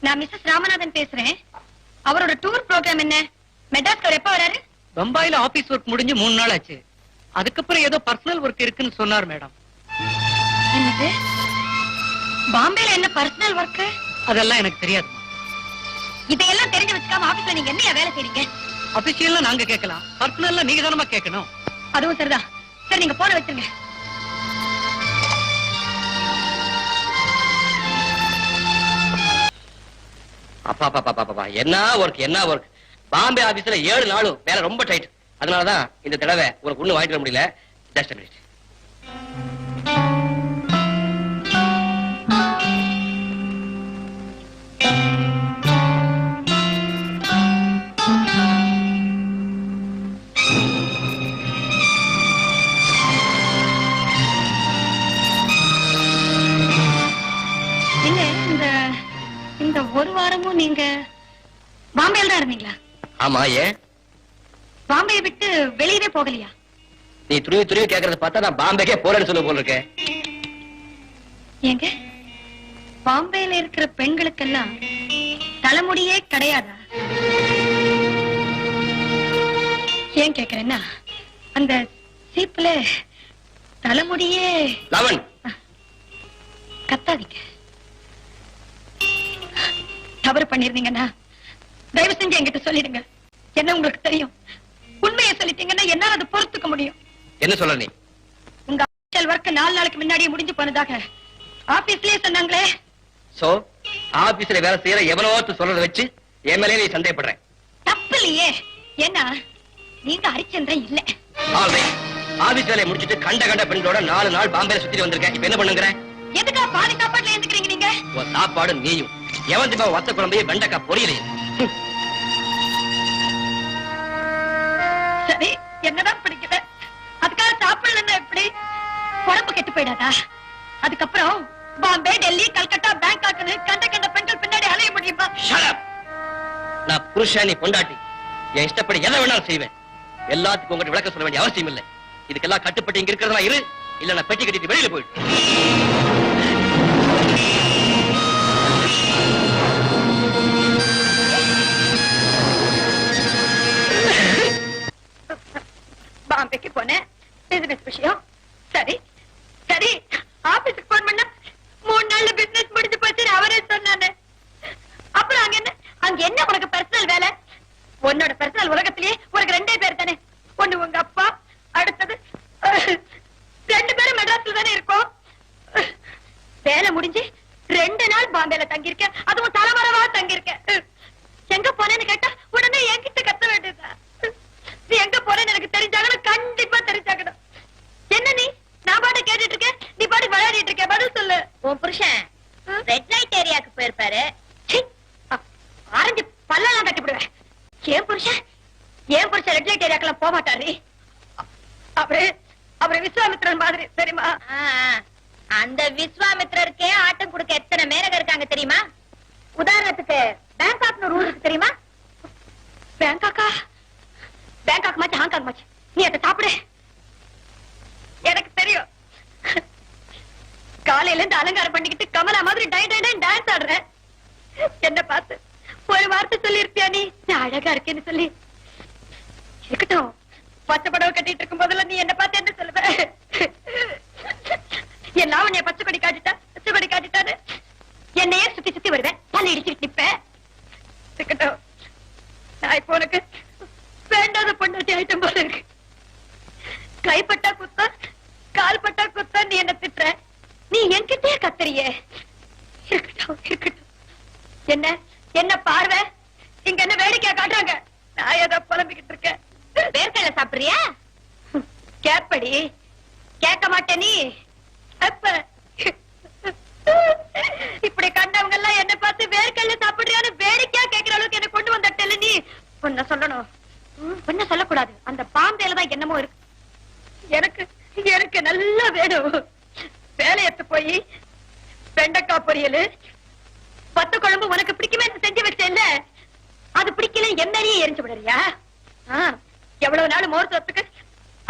நான் மிஸ்ஸஸ் ராமநாதன் பேசுறேன். அவரோட டூர் ப்ரோக்ராம் என்ன? மெட்ராஸ்க்கு அவர் எப்ப வராரு? பம்பாயில ஆபீஸ் ஒர்க் முடிஞ்சு மூணு நாள் ஆச்சு. அதுக்கப்புறம் ஏதோ பர்சனல் ஒர்க் இருக்குன்னு சொன்னார் மேடம். என்னது? பாம்பேல என்ன பர்சனல் ஒர்க் அதெல்லாம் எனக்கு தெரியாது. இதையெல்லாம் தெரிஞ்சு வச்சுக்காம ஆபீஸ்ல நீங்க என்ன வேலை செய்றீங்க? அபிஷியல்ல நாங்க கேட்கலாம். பர்சனல்ல நீங்க தானமா கேட்கணும். அதுவும் சரிதான். சரி நீங்க போன வச்சிருங்க. அப்பா அப்பா அப்பா அப்பா என்ன ஒர்க் என்ன ஒர்க் பாம்பே ஆபீஸ்ல ஏழு நாளும் வேலை ரொம்ப டைட் அதனாலதான் இந்த தடவை உனக்கு ஒண்ணு வாங்கிட்டு வர முடியல. ஜஸ்ட் மினிட் ஆமா ஏன்? பாம்பே விட்டு வெளியவே போகலையா? நீ துருவி துருவி கேக்குறத பார்த்தா நான் பாம்பேக்கே போறேன்னு சொல்ல போல இருக்கேன் ஏங்க பாம்பேல இருக்கிற பெண்களுக்கெல்லாம் தலைமுடியே கிடையாதா? ஏன் கேக்குறேன்னா அந்த சீப்புல தலைமுடியே லவன். கத்தாதீங்க. தவறு பண்ணிருந்தீங்கன்னா தயவு செஞ்சு என்கிட்ட சொல்லிடுங்க. என்ன உங்களுக்கு தெரியும்? உண்மையை சொல்லிட்டீங்கன்னா என்னால அதை பொறுத்துக்க முடியும். என்ன சொல்ற நீ? உங்க ஆபீஷியல் ஒர்க் நாலு நாளைக்கு முன்னாடியே முடிஞ்சு போனதாக. ஆபீஸ்லயே சொன்னாங்களே. சோ ஆபீஸ்ல வேலை செய்யற ஒருத்தன் சொல்றத வச்சு என் மேலே நீ சந்தேகப்படுறேன் தப்பு இல்லையே. ஏன்னா நீங்க ஹரிச்சந்திரன் இல்ல. ஆபீஸ் வேலையை முடிச்சிட்டு கண்ட கண்ட பெண்களோட நாலு நாள் பாம்பேல சுத்திட்டு வந்திருக்கேன் இப்ப என்ன பண்ணுங்கிற? எதுக்கா பாதி சாப்பாட்டுல எழுந்துக்கிறீங்க நீங்க சாப்பாடு நீயும். எவன் திமா வத்த குழம்பையும் வெண்டைக்காய் பொரியலையும்? உடம்பு கெட்டு போயிடாதா? அதுக்கப்புறம் பாம்பே டெல்லி கல்கட்டா பேங்காக்னு கண்ட கண்ட பெண்கள் பின்னாடி அலைய முடியுமா. நான் புருஷன் நீ பொண்டாட்டி. என் இஷ்டப்படி எதை வேணாலும் செய்வேன். எல்லாத்துக்கும் உங்ககிட்ட விளக்க சொல்ல வேண்டிய அவசியம் இல்லை. இதுக்கெல்லாம் கட்டுப்பட்டு இங்க இருக்கிறதா இரு. இல்ல நான் பெட்டி கட்டிட்டு வெளியில போயிடு. பாம்பேக்கு போனேன் பிசினஸ் விஷயம். சரி ஆபீஸ்க்கு போன் பண்ணா மூணு நாள்ல பிசினஸ் முடிஞ்சு போச்சு அவரே சொன்னானே அப்புறம் அங்க என்ன அங்க என்ன உனக்கு பர்சனல் வேலை உன்னோட பர்சனல் உலகத்திலேயே உனக்கு ரெண்டே பேர் தானே ஒண்ணு உங்க அப்பா அடுத்தது அஹ், ரெண்டு பேரும் மெட்ராஸ்ல தானே இருக்கோம் அஹ், வேலை முடிஞ்சு ரெண்டு நாள் பாம்பேல தங்கியிருக்கேன் அதுவும் தலைமறைவா தங்கியிருக்கேன் அஹ், எங்க போனேன்னு கேட்டா உடனே என்கிட்ட கத்த வேண்டியதுதான் நீ எங்க போறேன்னு எனக்கு தெரிஞ்சாகணும் கண்டிப்பா தெரிஞ்சாகணும் என்ன நீ நான் பாட்டு கேட்டுட்டு இருக்கேன் நீ பாட்டு விளையாடிட்டு இருக்க பதில் சொல்லு உன் புருஷன் ரெட் லைட் ஏரியாக்கு போயிருப்பாரு சீ, அ- ஆரஞ்சு பல்லெல்லாம் தட்டி விடுவேன் ஏன் புருஷன் ஏன் புருஷன் ரெட் லைட் ஏரியாக்கெல்லாம் போக மாட்டாரு அவரு அவரு விஸ்வாமித்திரன் மாதிரி தெரியுமா ஆ, ஆ. அந்த விஸ்வாமித்திரருக்கே ஆட்டம் கொடுக்க எத்தனை மேனக இருக்காங்க தெரியுமா உதாரணத்துக்கு பேங்காக்னு ரூல் இருக்கு தெரியுமா பேங்காக்கா பேங்காக் மாச்சு ஹாங்காங் மாச்சு நீ அதை சாப்பிடு எனக்கு தெரியும் காலையில இருந்து அலங்காரம் பண்ணிக்கிட்டு கமலா மாதிரி டை டை டான்ஸ் ஆடுறேன் என்ன பார்த்து ஒரு வார்த்தை சொல்லியிருப்பியா நீ நான் அழகா இருக்கேன்னு சொல்லி இருக்கட்டும் பச்சை படவை கட்டிட்டு இருக்கும் போதெல்லாம் நீ என்ன பார்த்து என்ன சொல்லுவ? என் லாவணிய பச்சை கொடி காட்டிட்டா பச்சை கொடி காட்டிட்டாரு என்னையே சுத்தி சுத்தி வருவேன் தலை இடிச்சுட்டு நிப்பேன். இருக்கட்டும். நான் இப்போ உனக்கு வேண்டாத பொண்டாட்டி ஐட்டம் போல இருக்கு. கைப்பட்டா குத்தா கால் பட்டா குத்தா நீ என்ன திட்டுற? நீ என்கிட்டயே கத்துறியே. இருக்கட்டும் இருக்கட்டும். என்ன? என்ன பார்வை? இங்க என்ன வேடிக்கையா காட்டுறாங்க? நான் ஏதோ புலம்பிக்கிட்டு இருக்கேன். வேர்க்கடலை சாப்பிடுறியா? கேப்படி. கேட்க மாட்டே நீ. அப்ப. இப்படி கண்டவங்க எல்லாம் என்ன பார்த்து வேர்க்கல்ல சாப்பிடுறியான்னு வேடிக்கையா கேக்குற அளவுக்கு என்ன கொண்டு வந்தட்டல நீ. பொண்ண சொல்லணும். பொண்ண சொல்லக்கூடாது. அந்த பாம்பேல தான் என்னமோ இருக்கு. எனக்கு எனக்கு நல்லா வேணும். வேலையத்து போய் வெண்டைக்காய் பொரியல். பத்து குழம்பு உனக்கு பிடிக்குமே செஞ்சு வச்சேன்ல அது பிடிக்கல எம்எல்ஏ எரிஞ்சு விடுறியா? ஆஹ் எவ்வளவு நாள் மோர் சோத்துக்கு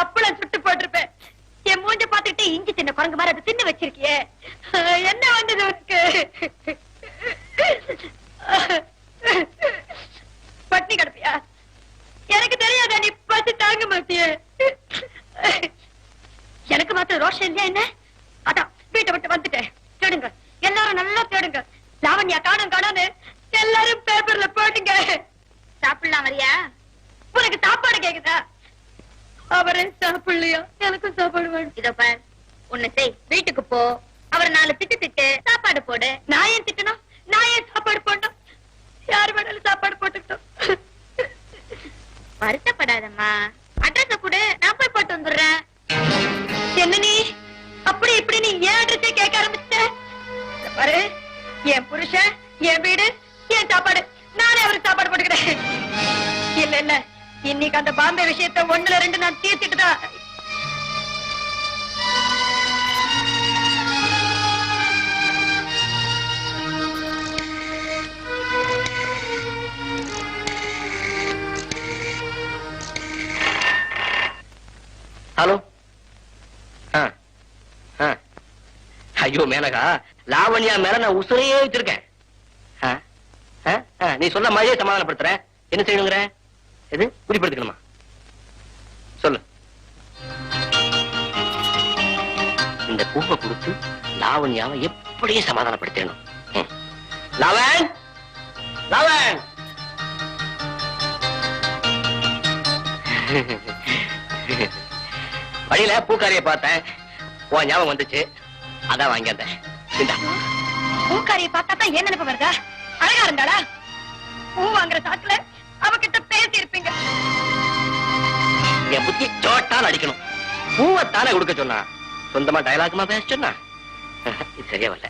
அப்பளம் சுட்டு போட்டிருப்பேன். என் மூஞ்ச பாத்துக்கிட்டு இஞ்சி சின்ன குரங்கு மாதிரி அதை தின்னு வச்சிருக்கியே. என்ன வந்தது உனக்கு? எனக்கும் சாப்பாடு வேணும். இதோ பார் உன்னை செய் வீட்டுக்கு போ. அவர் நாலு திட்டு திட்டு சாப்பாடு போடு. நான் ஏன் திட்டணும்? நான் ஏன் சாப்பாடு போடணும்? யார் வேணாலும் சாப்பாடு போட்டுக்கிட்டோம். வருத்தப்படாதம்மா. அட்ரஸ் கூட நான் போய் போட்டு வந்துடுறேன். என்ன நீ அப்படி இப்படி நீ ஏன் அட்ரஸே கேட்க ஆரம்பிச்சிட்ட. பாரு என் புருஷன் என் வீடு என் சாப்பாடு. நானே அவருக்கு சாப்பாடு போட்டுக்கிறேன். இல்ல இல்ல இன்னைக்கு அந்த பாம்பே விஷயத்த ஒண்ணுல ரெண்டு நான் தீர்த்துட்டு தான் ஹலோ? ஐயோ மேனகா லாவண்யா மேல நான் உசுரையே வச்சிருக்கேன். நீ சொன்ன மாதிரியே சமாதானப்படுத்துற. என்ன செய்யணுங்கிற? எது? குறிப்பிடுத்துக்கணுமா? சொல்லு. இந்த பூவை கொடுத்து லாவண்யாவை எப்படியும் சமாதானப்படுத்தணும் ம். லாவன் லாவன் வழியில பூக்காரிய பார்த்தேன். உன் ஞாபகம் வந்துச்சு. அதான் வாங்கி வந்தேன். பூக்காரியை பார்த்தா தான் ஏன் நினைப்பு வருதா? அழகா இருந்தாளா? பூ வாங்குற சாக்குல அவகிட்ட பேசி இருப்பீங்க என் புத்தி சோட்டால் அடிக்கணும். பூவைத்தானே கொடுக்க சொன்னா. சொந்தமா டயலாக்குமா பேச சொன்னா? இது சரியா வரல.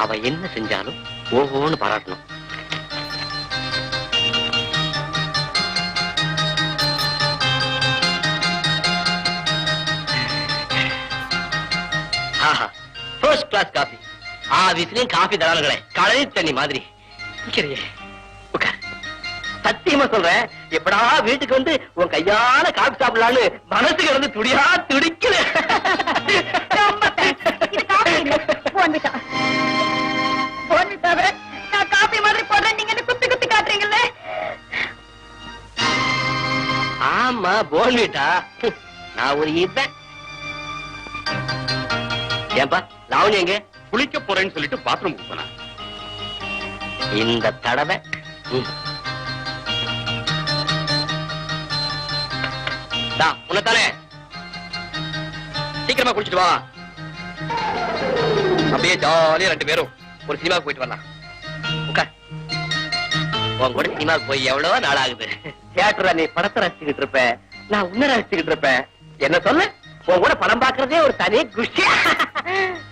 அவ என்ன செஞ்சாலும் ஓஹோன்னு பாராட்டணும். ஃபர்ஸ்ட் கிளாஸ் காஃபி ஆபீஸ்லயும் காஃபி தரானுங்களே கலரி தண்ணி மாதிரி. நிக்கிறியே உட்கார் சத்தியமா சொல்றேன் எப்படா வீட்டுக்கு வந்து உன் கையால காஃபி சாப்பிடலான்னு மனசுக்கு கிடந்து துடியா துடிக்கல ரொம்ப போன்விட்டா போன்விட்டாவ நான் காபி மாதிரி போடுறேன். நீங்க குத்தி குத்தி காட்டுறீங்கல்ல? ஆமா போன்விட்டா நான் ஒரு இவன். ஏன்பா லாவணி எங்க? குளிக்க போறேன்னு சொல்லிட்டு பாத்ரூம் போனா இந்த தடவை. உன்னைத்தானே? சீக்கிரமா குளிச்சிட்டு வா. அப்படியே ஜாலியா ரெண்டு பேரும். ஒரு சினிமாவுக்கு போயிட்டு வரலாம். உட்கார். உன் கூட சினிமாவுக்கு போய் எவ்வளவோ நாள் ஆகுது. தியேட்டர்ல நீ படத்தை ரசிச்சுக்கிட்டு இருப்ப. நான் உன்ன ரசிச்சுக்கிட்டு இருப்பேன் என்ன சொல்லு? உன் கூட படம் பாக்குறதே ஒரு தனி குஷி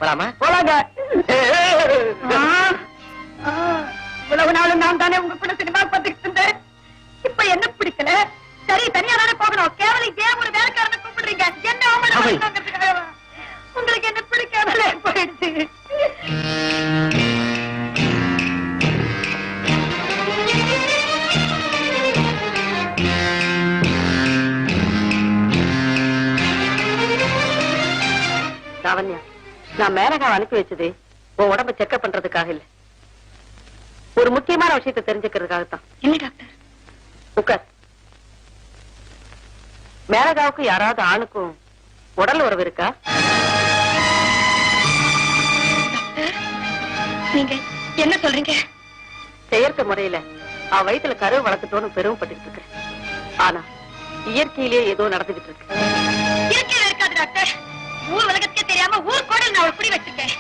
போலாமா? போலாங்க. இவ்வளவு நாளும் நான் தானே உங்க கூட சினிமா பார்த்துக்கிட்டு இருந்தேன். இப்ப என்ன பிடிக்கல? சரி தனியா தானே போகணும். கேவலம் ஏன் ஒரு வேலைக்காரனை கூப்பிடுறீங்க? என்ன. நான் மேலகா அனுப்பி வச்சது உன் உடம்ப செக்அப் பண்றதுக்காக இல்ல. ஒரு முக்கியமான விஷயத்தை தெரிஞ்சுக்கிறதுக்காகத்தான். என்ன டாக்டர். உட்கார். மேலகாவுக்கு யாராவது ஆணுக்கும் உடல் உறவு இருக்கா? நீங்க என்ன சொல்றீங்க? செயற்கை முறையில அவ வயித்துல கருவு வளர்த்துட்டோன்னு பெருமைப்பட்டு இருக்கேன். ஆனா இயற்கையிலேயே ஏதோ நடந்துகிட்டு இருக்கு. இயற்கையில இருக்காது டாக்டர். ஊர் உலகத்துக்கே தெரியாம ஊர் கூட நான் அவளை குடி வச்சிருக்கேன்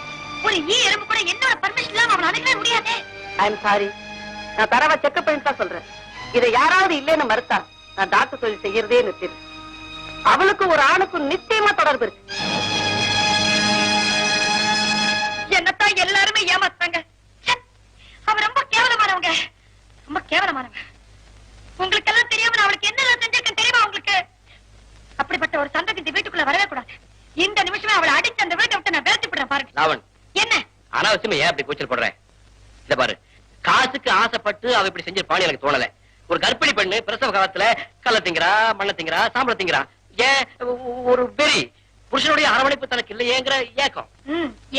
ஒரு ஈ எறும்பு கூட என்னோட பர்மிஷன் இல்லாம அவளை அணுகவே முடியாதே. ஐ எம் சாரி நான் தரவா செக்அப் பண்ணி தான் சொல்றேன். இதை யாராவது இல்லைன்னு மறுத்தா நான் டாக்டர் தொழில் செய்யறதே நிறுத்திடுறேன் அவளுக்கு ஒரு ஆணுக்கும் நிச்சயமா தொடர்பு இருக்கு. என்னத்தான் எல்லாருமே ஏமாத்தாங்க அவ ரொம்ப கேவலமானவங்க. ரொம்ப கேவலமானவங்க உங்களுக்கு எல்லாம் தெரியாம நான் அவளுக்கு என்ன செஞ்சிருக்கேன் தெரியுமா உங்களுக்கு? அப்படிப்பட்ட ஒரு சந்ததி இந்த வீட்டுக்குள்ள வரவே கூடாது. இந்த நிமிஷமே அவளை அடிச்சு அந்த வீட்டை விட்டு நான் விரட்டி விடுறேன் பாருங்க லாவன் என்ன? அனாவசியமா ஏன் அப்படி கூச்சல் படுற? இத பாரு. காசுக்கு ஆசைப்பட்டு அவ இப்படி செஞ்சிருப்பான்னு எனக்கு தோணல. ஒரு கர்ப்பிணி பெண்ணு பிரசவ காலத்துல கல்ல திங்கிறா மண்ண திங்கிறா சாம்பள திங்கிறா. ஏன்? ஒரு வெறி. புருஷனுடைய அரவணைப்பு தனக்கு இல்லையேங்கிற ஏக்கம்.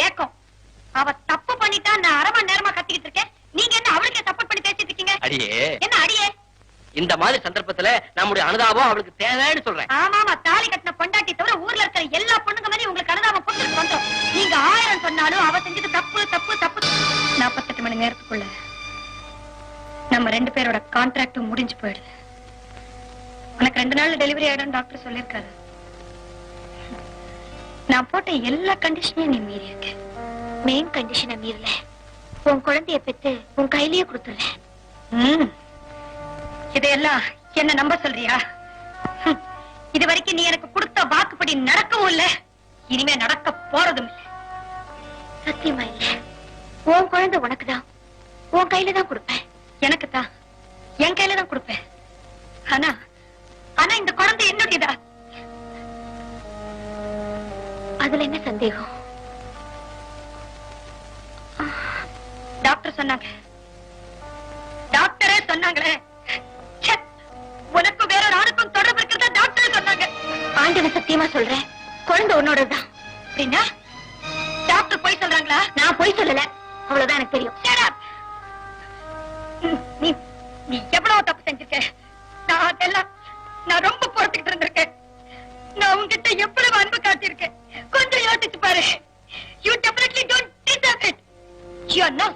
ஏக்கம். அவ தப்பு பண்ணிட்டா நான் அரை மணி நேரமா கத்திக்கிட்டு இருக்கேன். நீங்க என்ன அவளுக்கே சப்போர்ட் பண்ணி பேசிட்டு இருக்கீங்க? அடியே. என்ன அடியே? இந்த மாதிரி சந்தர்ப்பத்துல நம்முடைய அனுதாபம் அவளுக்கு தேவைன்னு சொல்றேன். ஆமாமா தாலி கட்டின பொண்டாட்டி தவிர ஊர்ல இருக்கிற எல்லா பொண்ணுங்க மாதிரி உங்களுக்கு அனுதாபம் கொடுத்துட்டு வந்தோம். நீங்க ஆயிரம் சொன்னாலும் அவ செஞ்சது தப்பு தப்பு தப்பு. நாற்பத்தெட்டு மணி நேரத்துக்குள்ள நம்ம ரெண்டு பேரோட கான்ட்ராக்டும் முடிஞ்சு போயிடுது. உனக்கு ரெண்டு நாள்ல டெலிவரி ஆயிடும் டாக்டர் சொல்லிருக்காரு நான் போட்ட எல்லா கண்டிஷனையும் நீ மீறி இருக்க. மெயின் கண்டிஷனை மீறல. உன் குழந்தைய பெத்து உன் கையிலேயே கொடுத்துருவேன் இதையெல்லாம் என்ன நம்ப சொல்றியா. இது வரைக்கும் நீ எனக்கு கொடுத்த வாக்குப்படி நடக்கவும் இல்ல. இனிமே நடக்க போறதும் இல்ல. சத்தியமா இல்ல. உன் குழந்தை உனக்குதான். உன் கையில தான் கொடுப்பேன். எனக்கு தான் என் கையில தான் கொடுப்பேன். ஆனா ஆனா இந்த குழந்தை என்னுடையதா? அதுல என்ன சந்தேகம்? டாக்டர் சொன்னாங்க. டாக்டரே சொன்னாங்களே. ஆண்டவன் சத்தியமா சொல்றேன்? குழந்தை உன்னோடதுதான். அப்படின்னா டாக்டர் போய் சொல்றாங்களா? நான் போய் சொல்லல. அவ்வளவுதான் எனக்கு தெரியும். நீ நீ எவ்வளவு தப்பு செஞ்சிருக்க? நான் அதெல்லாம் நான் ரொம்ப பொறுத்துக்கிட்டு இருந்திருக்கேன். நான் உன்கிட்ட எவ்வளவு அன்பு காட்டியிருக்கேன்? கொஞ்சம் யோசிச்சு பாரு. You definitely don't deserve it you are no